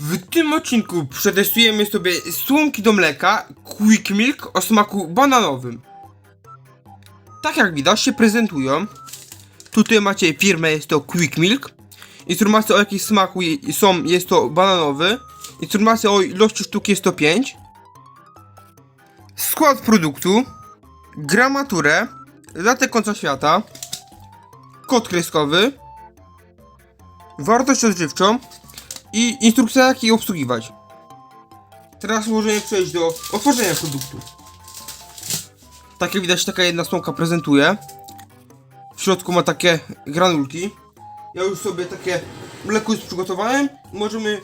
W tym odcinku przetestujemy sobie słomki do mleka Quick Milk o smaku bananowym. Tak jak widać się prezentują. Tutaj macie firmę, jest to Quick Milk. Informacje o jakim smaku są, jest to bananowy. Informacja o ilości sztuk jest to 5. Skład produktu. Gramaturę. Datę końca świata. Kod kreskowy. Wartość odżywczą i instrukcja jak jej obsługiwać. Teraz możemy przejść do otworzenia produktu. Tak jak widać taka jedna słomka prezentuje. W środku ma takie granulki. Ja już sobie takie mleko już przygotowałem możemy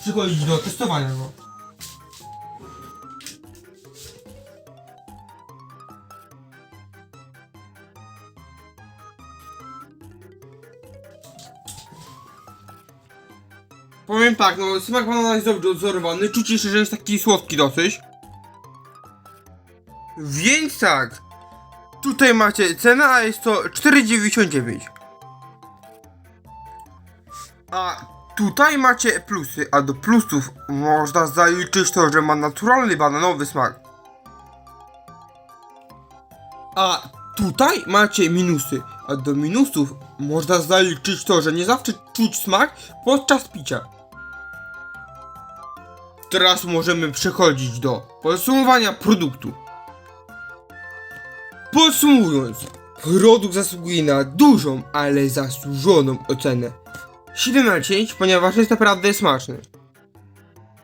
przechodzić do testowania go. Powiem tak, no smak banana jest dobrze odzorowany, czuć że jest taki słodki dosyć. Więc tak, tutaj macie cenę, a jest to 4,99. A tutaj macie plusy, a do plusów można zaliczyć to, że ma naturalny bananowy smak. A tutaj macie minusy, a do minusów można zaliczyć to, że nie zawsze czuć smak podczas picia. Teraz możemy przechodzić do podsumowania produktu. Podsumowując, produkt zasługuje na dużą, ale zasłużoną ocenę. 7 na 10, ponieważ jest naprawdę smaczny.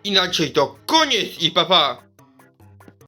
Inaczej to koniec i papa!